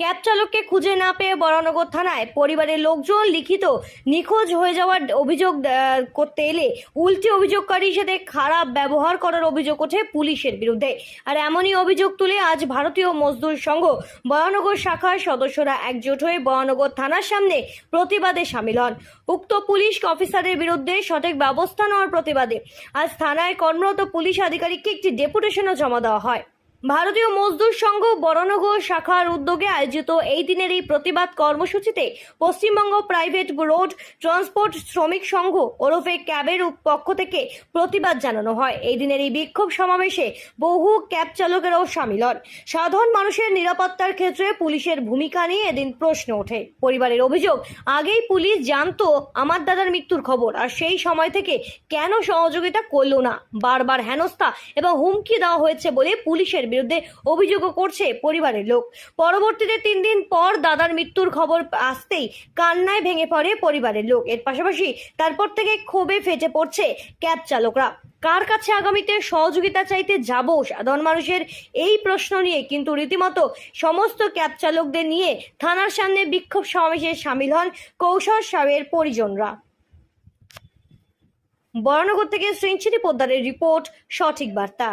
Cab চালককে খুঁজে না পেয়ে বরানগর থানায় পরিবারের লোকজন লিখিত নিখোঁজ হয়ে যাওয়ার অভিযোগ করতে এলে উল্টে অভিযোগকারীর সাথে খারাপ ব্যবহার করার অভিযোগ ওঠে পুলিশের বিরুদ্ধে। আর এমনই অভিযোগ তুলে আজ ভারতীয় মজদুর সংঘ বরানগর শাখার সদস্যরা একজোট হয়ে বরানগর থানার সামনে প্রতিবাদে সামিল হন। উক্ত পুলিশ অফিসারের বিরুদ্ধে সঠিক ব্যবস্থা নেওয়ার প্রতিবাদে আজ থানায় কর্মরত পুলিশ আধিকারিককে একটি ডেপুটেশনও জমা দেওয়া হয়। ভারতীয় মজদুর সংঘ বরানগর শাখার উদ্যোগে আয়োজিত এই দিনের এই প্রতিবাদ কর্মসূচিতে পশ্চিমবঙ্গ প্রাইভেট রোড ট্রান্সপোর্ট শ্রমিক সংঘ ওরফে ক্যাবের পক্ষ থেকে প্রতিবাদ জানানো হয়। এই দিনের এই বিক্ষোভ সমাবেশে বহু ক্যাব চালকেরাও সামিল হন। সাধারণ মানুষের নিরাপত্তার ক্ষেত্রে পুলিশের ভূমিকা নিয়ে এদিন প্রশ্ন ওঠে। পরিবারের অভিযোগ, আগেই পুলিশ জানতো আমার দাদার মৃত্যুর খবর, আর সেই সময় থেকে কেন সহযোগিতা করল না? বারবার হেনস্থা এবং হুমকি দেওয়া হয়েছে বলে পুলিশের বিরুদ্ধে অভিযোগও করছে পরিবারের লোক। পরবর্তীতে তিন দিন পর দাদার মৃত্যুর খবর আসতেই কান্নায় ভেঙে পড়ে পরিবারের লোক। এর পাশাপাশি তারপর থেকে ক্ষোভে ফেটে পড়ছে ক্যাব চালকরা। কার কাছে আগামীতে সহযোগিতা চাইতে যাব সাধারণ মানুষের এই প্রশ্ন নিয়ে কিন্তু রীতিমতো সমস্ত ক্যাব চালকদের নিয়ে থানার সামনে বিক্ষোভ সমাবেশে সামিল হন কৌশল সাহের পরিজনরা। বরানগর থেকে শ্রীঞ্চিনী পোদ্দারের রিপোর্ট, সঠিক বার্তা।